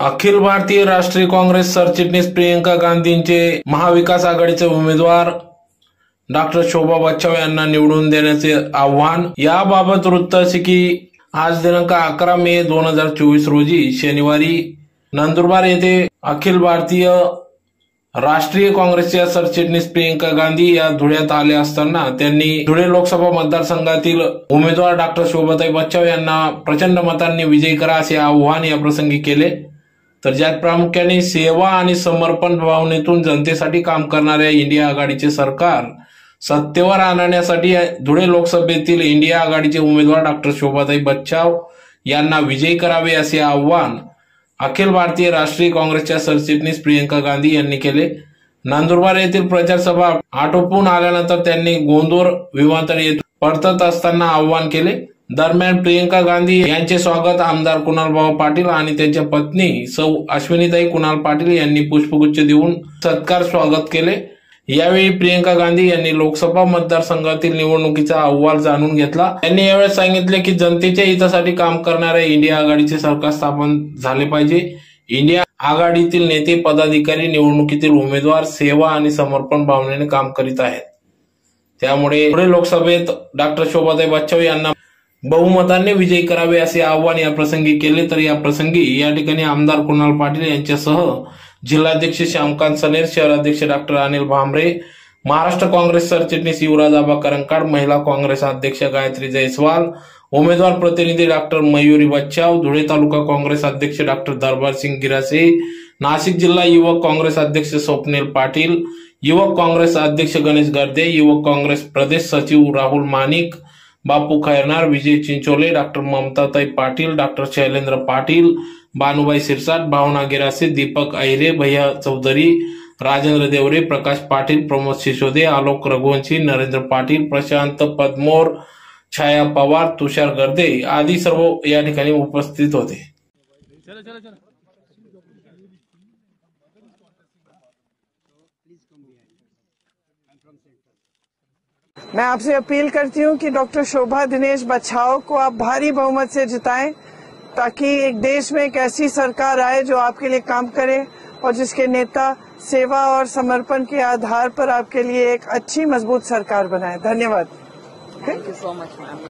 अखिल भारतीय राष्ट्रीय काँग्रेस सरचिटणीस प्रियंका गांधींचे महाविकास आघाडीचे उमेदवार डॉक्टर शोभा बच्चाव यांना निवडून देण्याचे आव्हान. याबाबत वृत्त असे की आज दिनांक अकरा मे दोन हजार चोवीस रोजी शनिवारी नंदुरबार येथे अखिल भारतीय राष्ट्रीय काँग्रेसच्या सरचिटणीस प्रियंका गांधी या धुळ्यात आले असताना त्यांनी धुळे लोकसभा मतदारसंघातील उमेदवार डॉक्टर शोभाताई बच्चाव यांना प्रचंड मतांनी विजयी करा असे आव्हान या प्रसंगी केले. तर ज्यात प्रामुख्याने सेवा आणि समर्पण भावनेतून जनतेसाठी काम करणाऱ्या इंडिया आघाडीचे सरकार सत्तेवर आणण्यासाठी धुळे लोकसभेतील इंडिया आघाडीचे उमेदवार डॉक्टर शोभाताई बच्चाव यांना विजयी करावे असे आव्हान अखिल भारतीय राष्ट्रीय काँग्रेसच्या सरचिटणीस प्रियंका गांधी यांनी केले. नंदुरबार येथील प्रचारसभा आटोपून आल्यानंतर त्यांनी गोंदूर विमानतळ येथे परतत असताना आव्हान केले. दरम्यान प्रियंका गांधी यांचे स्वागत आमदार कुणालभाऊ पाटील आणि त्यांच्या पत्नी सौ अश्विनीताई कुणाल पाटील यांनी पुष्पगुच्छ देऊन सत्कार स्वागत केले. यावेळी प्रियंका गांधी यांनी लोकसभा मतदारसंघातील निवडणुकीचा अहवाल जाणून घेतला. त्यांनी यावेळी सांगितले की जनतेच्या हितासाठी काम करणाऱ्या इंडिया आघाडीचे सरकार स्थापन झाले पाहिजे. इंडिया आघाडीतील नेते पदाधिकारी निवडणुकीतील उमेदवार सेवा आणि समर्पण भावनेने काम करीत आहेत. त्यामुळे पुढे लोकसभेत डॉक्टर शोभाताई बच्चाव यांना बहुमताने विजयी करावे असे आवाहन या प्रसंगी केले तर या प्रसंगी या ठिकाणी आमदार कुणाल पाटील यांच्यासह जिल्हाध्यक्ष श्यामकांत सनेर शहराध्यक्ष डॉक्टर अनिल भांबरे महाराष्ट्र काँग्रेस सरचिटणीस युवराज आबा करंकाड महिला काँग्रेस अध्यक्ष गायत्री जयस्वाल उमेदवार प्रतिनिधी डॉक्टर मयुरी बच्चाव धुळे तालुका काँग्रेस अध्यक्ष डॉक्टर दरबार सिंग गिरासे नाशिक जिल्हा युवक काँग्रेस अध्यक्ष स्वप्नील पाटील युवक काँग्रेस अध्यक्ष गणेश गर्दे युवक काँग्रेस प्रदेश सचिव राहुल मानिक बापू खैरनार विजय चिंचोले डॉक्टर ममताताई पाटील डॉक्टर शैलेंद्र पाटील बानुबाई सिरसाट भावना गिरासे दीपक अहिरे भैया चौधरी राजेंद्र देवरे प्रकाश पाटील प्रमोद सिसोदे आलोक रघुवंशी नरेंद्र पाटील प्रशांत पद्मोर छाया पवार तुषार गर्दे आदी सर्व या ठिकाणी उपस्थित होते. मैं आपसे अपील करती हूँ कि डॉक्टर शोभा दिनेश बच्छाओ को आप भारी बहुमत से जिताएँ, ताकि एक देश में एक ऐसी सरकार आए जो आपके लिए काम करे और जिसके नेता, सेवा और समर्पण के आधार पर आपके लिए एक अच्छी, मज़बूत सरकार बनाए धन्यवाद thank you so much ma'am.